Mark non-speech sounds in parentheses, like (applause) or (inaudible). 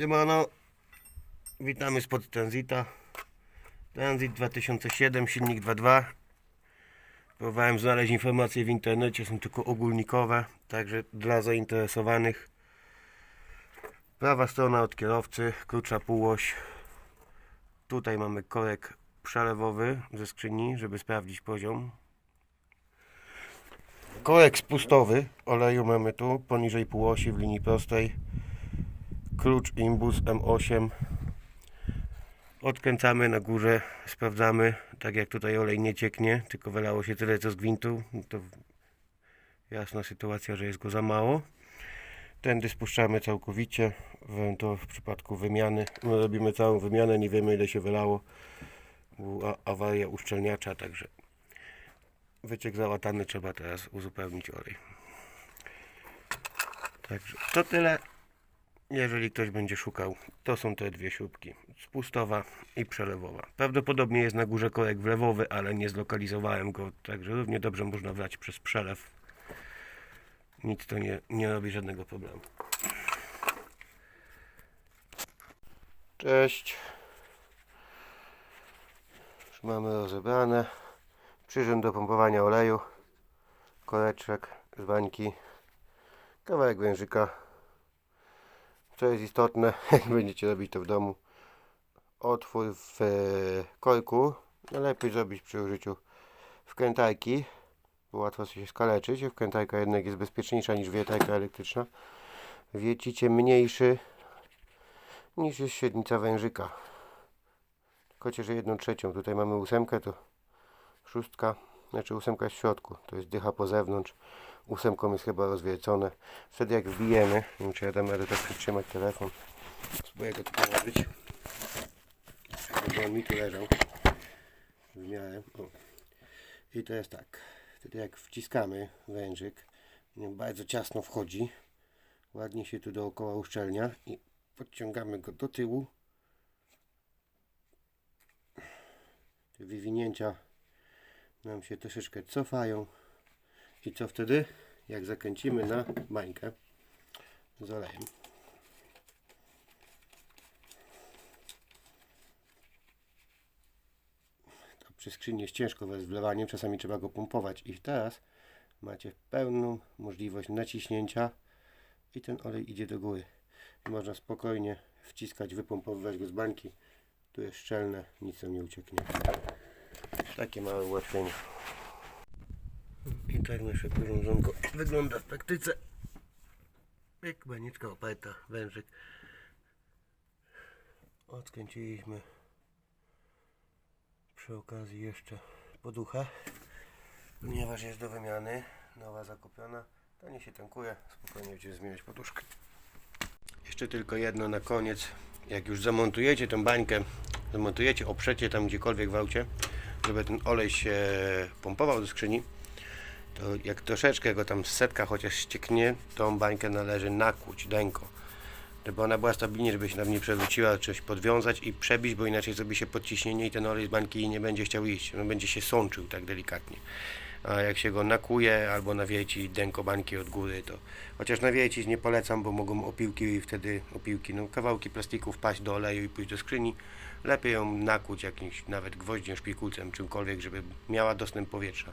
Siemano, witamy spod Transita. Transit 2007, silnik 2.2. Próbowałem znaleźć informacje w internecie, są tylko ogólnikowe, także dla zainteresowanych. Prawa strona od kierowcy, krótsza półoś. Tutaj mamy korek przelewowy ze skrzyni, żeby sprawdzić poziom. Korek spustowy oleju mamy tu, poniżej półosi w linii prostej klucz Imbus M8 odkręcamy na górze, sprawdzamy tak jak tutaj olej nie cieknie, tylko wylało się tyle co z gwintu. To jasna sytuacja, że jest go za mało. Tędy spuszczamy całkowicie. To w przypadku wymiany. No, robimy całą wymianę, nie wiemy ile się wylało. Była awaria uszczelniacza, także wyciek załatany, trzeba teraz uzupełnić olej. Także to tyle. Jeżeli ktoś będzie szukał, to są te dwie śrubki. Spustowa i przelewowa. Prawdopodobnie jest na górze korek wlewowy, ale nie zlokalizowałem go, także równie dobrze można wlać przez przelew. Nic to nie, nie robi żadnego problemu. Cześć. Już mamy rozebrane. Przyrząd do pompowania oleju. Koreczek z bańki. Kawałek wężyka co jest istotne, (laughs) jak będziecie robić to w domu, otwór w e, korku najlepiej zrobić przy użyciu wkrętajki, bo łatwo się skaleczyć. Wkrętajka jednak jest bezpieczniejsza niż wiertarka elektryczna. Wiecicie mniejszy niż jest średnica wężyka. Tylko, że jedną trzecią. Tutaj mamy ósemkę, to szóstka, znaczy ósemka w środku, to jest dycha po zewnątrz. Ósemką jest chyba rozwiercone. Wtedy jak wbijemy, nie wiem czy ja dam radę tak przytrzymać telefon. Spróbuję go tu położyć. Żeby on mi tu leżał. W miarę. O. I to jest tak. Wtedy jak wciskamy wężyk, bardzo ciasno wchodzi. Ładnie się tu dookoła uszczelnia i podciągamy go do tyłu. Te wywinięcia nam się troszeczkę cofają. I co wtedy? Jak zakręcimy na bańkę z olejem. To przy skrzyni jest ciężko z wlewaniem, czasami trzeba go pompować. I teraz macie pełną możliwość naciśnięcia i ten olej idzie do góry. I można spokojnie wciskać, wypompowywać go z bańki. Tu jest szczelne, nic tam nie ucieknie. Takie małe ułatwienie. I tak nasze urządzonko wygląda w praktyce. Jak banieczka oparta, wężyk. Odkręciliśmy przy okazji jeszcze poduchę, ponieważ jest do wymiany, nowa zakupiona. To nie się tankuje, spokojnie będziemy zmieniać poduszkę. Jeszcze tylko jedno na koniec. Jak już zamontujecie tą bańkę, zamontujecie, oprzecie tam gdziekolwiek w aucie, żeby ten olej się pompował do skrzyni, to jak troszeczkę go tam setka chociaż ścieknie, tą bańkę należy nakłuć dęko. Żeby ona była stabilnie, żeby się tam nie przewróciła, coś podwiązać i przebić, bo inaczej zrobi się podciśnienie i ten olej z bańki nie będzie chciał iść. Będzie się sączył tak delikatnie. A jak się go nakuje albo nawieci dęko bańki od góry, to chociaż nawiecić nie polecam, bo mogą opiłki i wtedy opiłki, no kawałki plastiku wpaść do oleju i pójść do skrzyni. Lepiej ją nakłuć jakimś nawet gwoździem, szpikulcem, czymkolwiek, żeby miała dostęp powietrza.